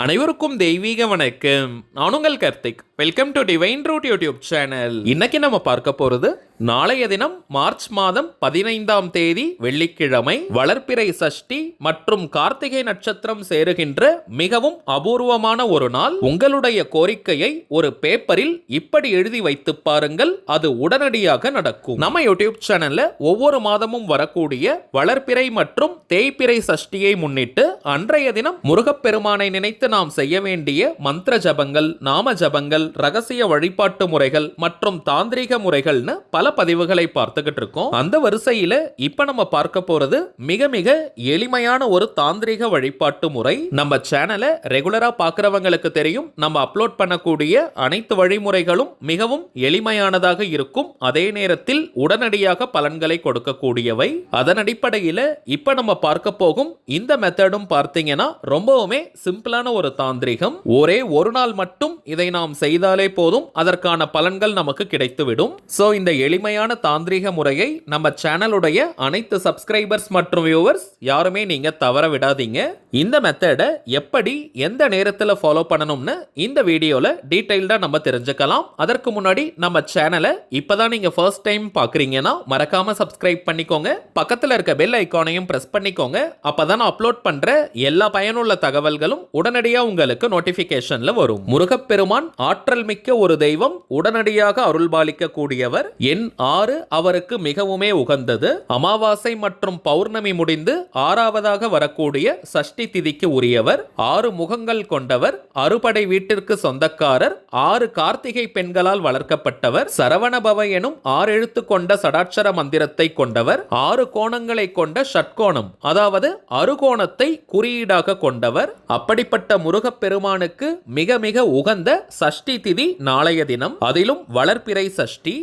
அனைவருக்கும் தெய்வீக வணக்கம். நான் உங்கள் Karthik. Welcome to divine root YouTube channel இன்னைக்கு நம்ம பார்க்க போகிறது நாளைய தினம் மார்ச் மாதம் பதினைந்தாம் தேதி வெள்ளிக்கிழமை வளர்ப்பிறை சஷ்டி மற்றும் கார்த்திகை நட்சத்திரம் சேருகின்ற மிகவும் அபூர்வமான ஒரு நாள். உங்களுடைய கோரிக்கையை ஒரு பேப்பரில் இப்படி எழுதி வைத்து பாருங்கள். அது உடனடியாக நடக்கும். நம்ம யூடியூப் சேனல்ல ஒவ்வொரு மாதமும் வரக்கூடிய வளர்ப்பிறை மற்றும் தேய்ப்பிறை சஷ்டியை முன்னிட்டு அன்றைய தினம் முருகப்பெருமானை நினைத்து நாம் செய்ய வேண்டிய மந்திர ஜபங்கள் நாம ஜபங்கள் ரகசிய வழிபாட்டு முறைகள் மற்றும் தாந்திரிக முறைகள்னு பல பதிவுகளை பார்த்துக்கிட்டு இருக்கோம் அந்த வரிசையில இப்ப நம்ம பார்க்க போறது மிக மிக எளிமையான ஒரு தாந்திரிக வழிபாட்டு முறை. நம்ம சேனலை ரெகுலரா பாக்குறவங்களுக்கு தெரியும். நம்ம அப்லோட் பண்ணக்கூடிய அனைத்து வழிமுறைகளும் மிகவும் எளிமையானதாக இருக்கும். அதே நேரத்தில் உடனடியாக பலன்களை கொடுக்கக்கூடியவை. அதன் அடிப்படையில இப்ப நம்ம பார்க்க போகும் இந்த மெத்தடும் பார்த்தீங்கன்னா ரொம்பவுமே சிம்பிளான ஒரு தாந்திரிகம். ஒரே ஒரு நாள் மட்டும் இதை நாம் செய்தாலே போதும். அதற்கான பலன்கள் நமக்கு கிடைத்துவிடும். சோ இந்த எளிமையான தாந்திரிக முறையை நம்ம சேனலுடைய அனைத்து சப்ஸ்கிரைபர்ஸ் மற்றும் வியூவர்ஸ் யாருமே நீங்க தவற விடாதீங்க. இந்த மெத்தடை எப்படி எந்த நேரத்தில் ஃபாலோ பண்ணணும்னு இந்த வீடியோல டீடைல்டா நம்ம தெரிஞ்சுக்கலாம். அதற்கு முன்னாடி நம்ம சேனலை இப்பதான் நீங்க ஃபர்ஸ்ட் டைம் பாக்குறீங்கன்னா மறக்காம சப்ஸ்கிரைப் பண்ணிக்கோங்க. பக்கத்துல இருக்க பெல் ஐக்கானையும் பிரஸ் பண்ணிக்கோங்க. அப்பதான் நான் அப்லோட் பண்ற எல்லா பயனுள்ள தகவல்களும் உடனடியா உங்களுக்கு நோட்டிபிகேஷன்ல வரும். முருகப்பெருமான் ஆற்றல் மிக்க ஒரு தெய்வம் உடனடியாக அருள்பாலிக்க கூடியவர் எண் ஆறு அவருக்கு மிகவுமே உகந்தது. அமாவாசை மற்றும் பௌர்ணமி முடிந்து ஆறாவதாக வரக்கூடிய சஷ்டி திதிக்கு உரியவர் ஆறு முகங்கள் கொண்டவர் அறுபடை வீட்டிற்கு சொந்தக்காரர் ஆறு கார்த்திகை பெண்களால் வளர்க்கப்பட்டவர் சரவணபவ எனும் ஆறு எழுத்து கொண்ட சடாட்சர மந்திரத்தை கொண்டவர் ஆறு கோணங்களை கொண்ட ஷட்கோணம் அதாவது அறுகோணத்தை குறியீடாக கொண்டவர். அப்படிப்பட்ட முருகப்பெருமானுக்கு மிக மிக உகந்த சஷ்டி திதி நாளைய தினம். அதிலும் வளர்ப்பிறை சஷ்டி.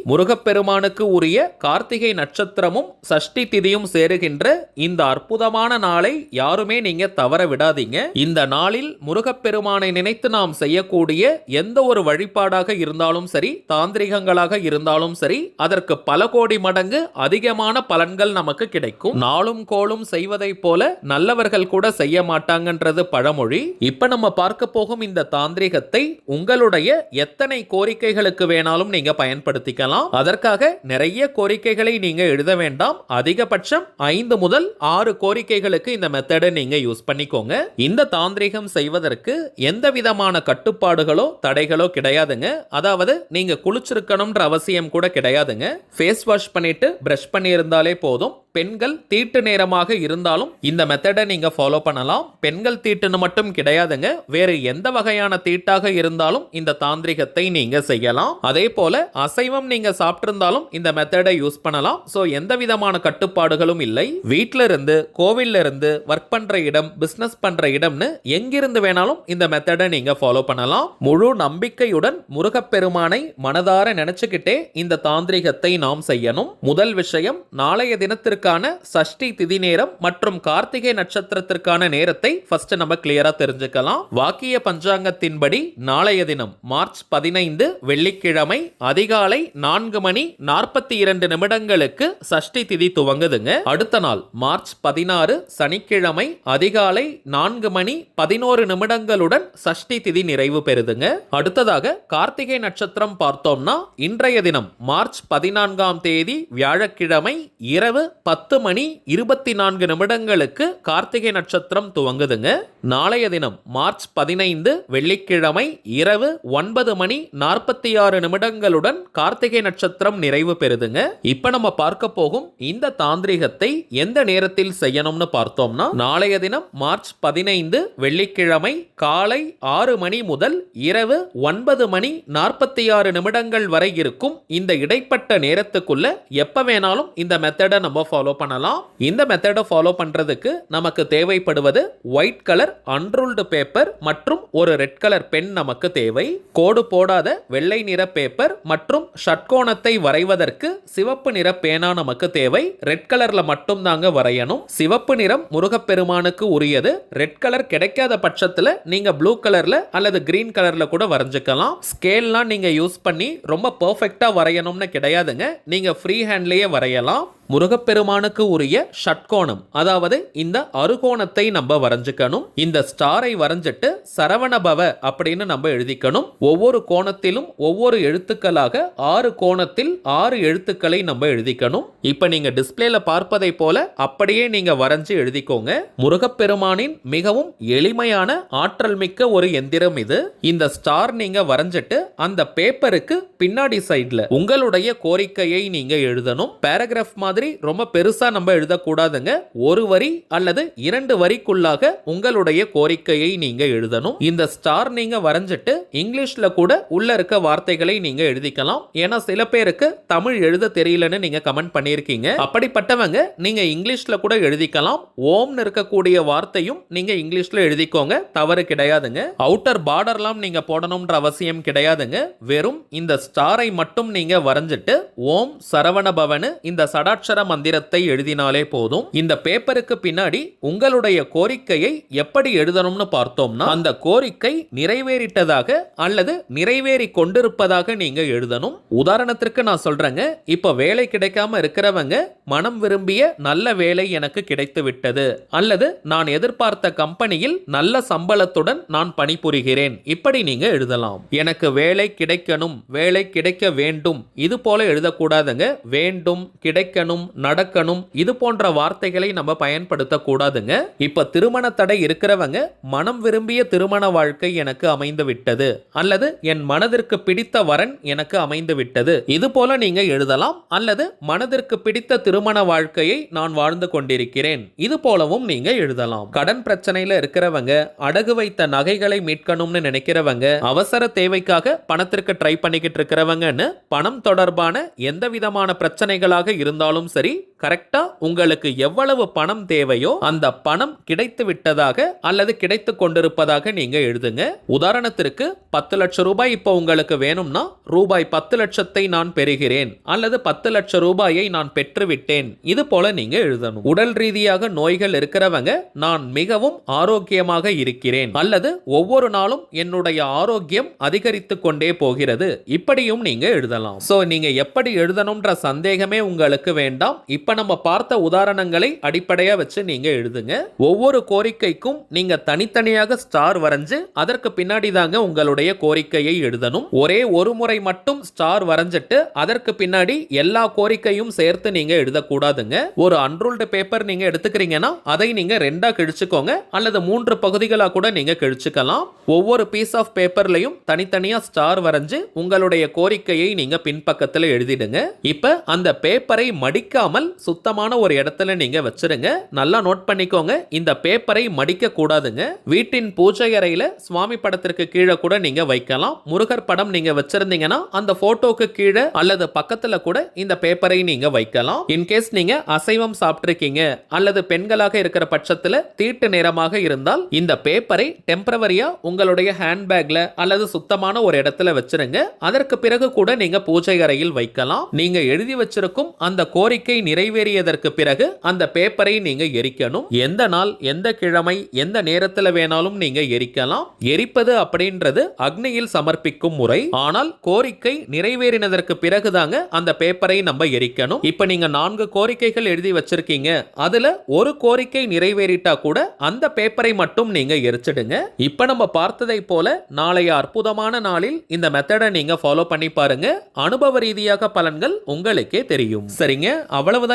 பெருமானுக்கு உரிய கார்த்திகை நட்சத்திரமும் சஷ்டி திதியும் சேருகின்ற இந்த அற்புதமான நாளை யாருமே நீங்க தவற விடாதீங்க. இந்த நாளில் முருகப்பெருமானை நினைத்து நாம் செய்யக்கூடிய எந்த ஒரு வழிபாடாக இருந்தாலும் சரி தாந்திரிகங்களாக இருந்தாலும் சரி அதற்கு பல கோடி மடங்கு அதிகமான பலன்கள் நமக்கு கிடைக்கும். நாளும் கோளும் செய்வதை போல நல்லவர்கள் கூட செய்ய மாட்டாங்கன்றது பழமொழி. இப்ப நம்ம பார்க்க போகும் இந்த தாந்திரிகத்தை உங்களுடைய எத்தனை கோரிக்கைகளுக்கு வேணாலும் நீங்க பயன்படுத்திக்கலாம். அதற்காக நிறைய கோரிக்கைகளை நீங்கள் எழுத வேண்டாம். அதிகபட்சம் ஐந்து முதல் ஆறு கோரிக்கைகளுக்கு இந்த மெத்தடை நீங்க யூஸ் பண்ணிக்கோங்க. இந்த தாந்திரிகம் செய்வதற்கு எந்த விதமான கட்டுப்பாடுகளோ தடைகளோ கிடையாதுங்க. அதாவது நீங்க குளிச்சிருக்கணும்ன்ற அவசியம் கூட கிடையாதுங்க. ஃபேஸ் வாஷ் பண்ணிட்டு பிரஷ் பண்ணியிருந்தாலே போதும். பெண்கள் தீட்டு நேரமாக இருந்தாலும் இந்த மெத்தடை நீங்க ஃபாலோ பண்ணலாம். பெண்கள் தீட்டுன்னு மட்டும் கிடையாதுங்க. வேறு எந்த வகையான தீட்டாக இருந்தாலும் இந்த தாந்திரிகத்தை நீங்க செய்யலாம். அதே போல அசைவம் நீங்க சாப்பிட்டிருந்தாலும் இந்த மெத்தடை யூஸ் பண்ணலாம். ஸோ எந்த விதமான கட்டுப்பாடுகளும் இல்லை. வீட்டில இருந்து கோவில்ல இருந்து ஒர்க் பண்ற இடம் பிசினஸ் பண்ற இடம்னு எங்கிருந்து வேணாலும் இந்த மெத்தடை நீங்க ஃபாலோ பண்ணலாம். முழு நம்பிக்கையுடன் முருகப்பெருமானை மனதார நினைச்சுக்கிட்டே இந்த தாந்திரிகத்தை நாம் செய்யணும். முதல் விஷயம் நாளைய தினத்திற்கு நட்சத்திரத்திற்கான சஷ்டி திதி நேரம் மற்றும் கார்த்திகை நட்சத்திரத்திற்கான நேரத்தை ஃபர்ஸ்ட் நம்ம கிளியரா தெரிஞ்சுக்கலாம். வாக்கிய பஞ்சாங்கத்தின்படி நாளைய தினம் மார்ச் பதினைந்து வெள்ளிக்கிழமை அதிகாலை நான்கு மணி நாற்பத்தி இரண்டு நிமிடங்களுக்கு சஷ்டி திதி துவங்குதுங்க. அடுத்த நாள் மார்ச் பதினாறு சனிக்கிழமை அதிகாலை நான்கு மணி பதினோரு நிமிடங்களுடன் சஷ்டி திதி நிறைவு பெறுதுங்க. அடுத்ததாக கார்த்திகை நட்சத்திரம் பார்த்தோம்னா இன்றைய தினம் மார்ச் பதினான்காம் தேதி வியாழக்கிழமை இரவு பத்து மணி இருபத்தி நான்கு நிமிடங்களுக்கு கார்த்திகை நட்சத்திரம் துவங்குதுங்க. நாளைய தினம் மார்ச் பதினைந்து வெள்ளிக்கிழமை இரவு ஒன்பது மணி நாற்பத்தி ஆறு நிமிடங்களுடன் கார்த்திகை நட்சத்திரம் நிறைவு பெறுதுங்க. இப்ப நம்ம பார்க்க போகும் இந்த தாந்திரிகத்தை எந்த நேரத்தில் செய்யணும்னு பார்த்தோம்னா நாளைய தினம் மார்ச் பதினைந்து வெள்ளிக்கிழமை காலை ஆறு மணி முதல் இரவு ஒன்பது மணி நாற்பத்தி ஆறு நிமிடங்கள் வரை இருக்கும் இந்த இடைப்பட்ட நேரத்துக்குள்ள எப்ப வேணாலும் இந்த மெத்தடை நம்ம ஃபாலோ பண்ணலாம். இந்த மெத்தடை ஃபாலோ பண்ணுறதுக்கு நமக்கு தேவைப்படுவது ஒயிட் கலர் அன்ரூல்டு பேப்பர் மற்றும் ஒரு ரெட் கலர் பென் நமக்கு தேவை. கோடு போடாத வெள்ளை நிற பேப்பர் மற்றும் ஷட்கோணத்தை வரைவதற்கு சிவப்பு நிற பேனா நமக்கு தேவை. ரெட் கலர்ல மட்டும் தாங்க வரையணும். சிவப்பு நிறம் முருகப்பெருமானுக்கு உரியது. ரெட் கலர் கிடைக்காத பட்சத்தில் நீங்க ப்ளூ கலர்ல அல்லது கிரீன் கலர்ல கூட வரைஞ்சிக்கலாம். ஸ்கேல்லாம் நீங்க யூஸ் பண்ணி ரொம்ப பெர்ஃபெக்ட்டா வரையணும்னு கிடையாதுங்க. நீங்க ஃப்ரீ ஹேண்ட்லயே வரையலாம். முருகப்பெருமானுக்கு உரிய ஷட்கோணம் அதாவது இந்த அறுகோணத்தை நம்ம வரைஞ்சுக்கணும். இந்த ஸ்டாரை வரைஞ்சிட்டு சரவணபவ அப்படின்னு நம்ம எழுதிக்கணும். ஒவ்வொரு கோணத்திலும் ஒவ்வொரு எழுத்துக்களாக ஆறு கோணத்தில் ஆறு எழுத்துக்களை நம்ம எழுதிக்கணும். இப்ப நீங்க டிஸ்பிளேல பார்ப்பதை போல அப்படியே நீங்க வரைஞ்சு எழுதிக்கோங்க. முருகப்பெருமானின் மிகவும் எளிமையான ஆற்றல் மிக்க ஒரு எந்திரம் இது. இந்த ஸ்டார் நீங்க வரைஞ்சிட்டு அந்த பேப்பருக்கு பின்னாடி சைட்ல உங்களுடைய கோரிக்கையை நீங்க எழுதணும். பேராகிராஃப் மாதிரி ரொம்ப பெருசா நம்ம எழுதக்கூடாதுங்க. ஒரு வரி அல்லது இரண்டு வரிக்குள்ளாக உங்களுடைய கோரிக்கையை நீங்க எழுதணும். இந்த ஸ்டார் நீங்க வரைஞ்சிட்டு இங்கிலீஷ்ல கூட உள்ள இருக்க வார்த்தைகளை நீங்க எழுதிக்கலாம். ஏன்னா சில பேருக்கு தமிழ் எழுத தெரியலன்னு நீங்க கமெண்ட் பண்ணியிருக்கீங்க. அப்படிப்பட்டவங்க நீங்க இங்கிலீஷ்ல கூட எழுதிக்கலாம். ஓம்னு இருக்கக்கூடிய வார்த்தையும் நீங்க இங்கிலீஷ்ல எழுதிக்கோங்க. தவறு கிடையாதுங்க. அவுட்டர் பார்டர்லாம் நீங்க போடணும்ன்ற அவசியம் கிடையாதுங்க. வெறும் இந்த ஸ்டாரை மட்டும் நீங்க வரைஞ்சிட்டு ஓம் சரவண பவனு இந்த சடாட்சர மந்திரத்தை எழுதினாலே போதும். இந்த பேப்பருக்கு பின்னாடி உங்களுடைய கோரிக்கையை எப்படி எழுதணும்னு பார்த்தோம்னா அந்த கோரிக்கை நிறைவேறிட்டதாக அல்லது நிறைவேறி கொண்டிருப்பதாக நீங்க எழுதணும். உதாரணத்திற்கு நான் சொல்றேங்க இப்ப வேலை கிடைக்காம இருக்கிறவங்க மனம் விரும்பிய நல்ல வேலை எனக்கு கிடைத்து விட்டது அல்லது நான் எதிர்பார்த்த கம்பெனியில் நல்ல சம்பளத்துடன் நான் பணிபுரிகிறேன். இப்படி நீங்க எழுதலாம். எனக்கு வேலை கிடைக்கணும் வேலை கிடைக்க வேண்டும். இது போல எழுதக்கூடாதுங்க. வேண்டும் கிடைக்கணும் நடக்கணும் இது போன்ற வார்த்தைகளை நம்ம பயன்படுத்தக்கூடாதுங்க. இப்ப திருமண தடை இருக்கிறவங்க மனம் விரும்பிய திருமண வாழ்க்கை எனக்கு அமைந்து விட்டது அல்லது என் மனதிற்கு பிடித்த வரன் எனக்கு அமைந்து விட்டது இது போல நீங்க எழுதலாம் அல்லது மனதிற்கு பிடித்த திருமண வாழ்க்கையை நான் வாழ்ந்து கொண்டிருக்கிறேன். இது போலவும் நீங்க எழுதலாம். கடன் பிரச்சனையில இருக்கிறவங்க அடகு வைத்த நகைகளை மீட்கணும்னு நினைக்கிறவங்க அவசர தேவைக்காக பணத்திற்கு ட்ரை பண்ணிக்கிட்டு இருக்கிறவங்கன்னு பணம் தொடர்பான எந்த விதமான பிரச்சனைகளாக இருந்தாலும் சரி கரெக்டாக உங்களுக்கு எவ்வளவு பணம் தேவையோ அந்த பணம் கிடைத்து விட்டதாக அல்லது கிடைத்து கொண்டிருப்பதாக நீங்கள் எழுதுங்க. உதாரணத்திற்கு பத்து லட்சம் ரூபாய் இப்போ உங்களுக்கு வேணும்னா ரூபாய் பத்து லட்சத்தை நான் பெறுகிறேன் அல்லது பத்து லட்சம் ரூபாயை நான் பெற்றுவிட்டேன். இது போல நீங்க எழுதணும். உடல் ரீதியாக நோய்கள் இருக்கிறவங்க நான் மிகவும் ஆரோக்கியமாக இருக்கிறேன். அல்லது ஒவ்வொரு நாளும் என்னுடைய ஆரோக்கியம் அதிகரித்து கொண்டே போகிறது. இப்படியும் நீங்க எழுதலாம். சோ நீங்க எப்படி எழுதணும்ன்ற சந்தேகமே உங்களுக்கு வேண்டாம். இப்ப இப்போ நம்ம பார்த்த உதாரணங்களை அடிப்படையாக வச்சு நீங்கள் எழுதுங்க. ஒவ்வொரு கோரிக்கைக்கும் நீங்கள் தனித்தனியாக ஸ்டார் வரைஞ்சு அதற்கு பின்னாடி தாங்க உங்களுடைய கோரிக்கையை எழுதணும். ஒரே ஒரு முறை மட்டும் ஸ்டார் வரைஞ்சிட்டு அதற்கு பின்னாடி எல்லா கோரிக்கையும் சேர்த்து நீங்கள் எழுதக்கூடாதுங்க. ஒரு அன்ரூல்டு பேப்பர் நீங்கள் எடுத்துக்கிறீங்கன்னா அதை நீங்கள் ரெண்டாக கிழிச்சுக்கோங்க. அல்லது மூன்று பகுதிகளாக கூட நீங்கள் கிழிச்சுக்கலாம். ஒவ்வொரு பீஸ் ஆஃப் பேப்பர்லையும் தனித்தனியாக ஸ்டார் வரைஞ்சு உங்களுடைய கோரிக்கையை நீங்கள் பின்பக்கத்தில் எழுதிடுங்க. இப்போ அந்த பேப்பரை மடிக்காமல் சுத்தமான ஒரு இடத்துல நீங்க வச்சிருங்க. நல்லா நோட் பண்ணிக்கோங்க. இந்த பேப்பரை மடிக்க கூடாதுங்க. வீட்டின் பூஜை அறையில சுவாமி படத்திற்கு கீழே கூட நீங்க வைக்கலாம். முருகர் படம் நீங்க வச்சிருந்தீங்கன்னா அந்த போட்டோக்கு கீழே அல்லது பக்கத்துல கூட இந்த பேப்பரை நீங்க வைக்கலாம். இன்கேஸ் நீங்க அசைவம் சாப்பிட்டிருக்கீங்க அல்லது பெண்களாக இருக்கிற பட்சத்துல தீட்டு நேரமாக இருந்தால் இந்த பேப்பரை டெம்பரவரியா உங்களுடைய ஹேண்ட்பேக்ல அல்லது சுத்தமான ஒரு இடத்துல வச்சிருங்க. அதற்கு பிறகு கூட நீங்க பூஜை அறையில் வைக்கலாம். நீங்க எழுதி வச்சிருக்கும் அந்த கோரிக்கை நிறைவேறியதற்கு பிறகு அந்த பேப்பரை நீங்க எரிக்கணும். எந்த நாள் எந்த கிழமை எந்த நேரத்துல வேணாலும் நீங்க எரிக்கலாம். எரிப்பது அப்படின்றது அக்னியில் சமர்ப்பிக்கும் முறை. ஆனால் கோரிக்கை நிறைவேறினதற்கு பிறகுதாங்க அந்த பேப்பரை நம்ம எரிக்கணும். இப்ப நீங்க நான்கு கோரிக்கைகள் எழுதி வச்சிருக்கீங்க. அதுல ஒரு கோரிக்கை நிறைவேறிட்டா கூட அந்த பேப்பரை மட்டும் நீங்க எரிச்சிடுங்க. இப்ப நம்ம பார்த்ததை போல நாளைய அற்புதமான நாளில் இந்த மெத்தடை நீங்க ஃபாலோ பண்ணி பாருங்க. அனுபவ ரீதியாக பலன்கள் உங்களுக்கே தெரியும். சரிங்க? அவ்வளவுதான்.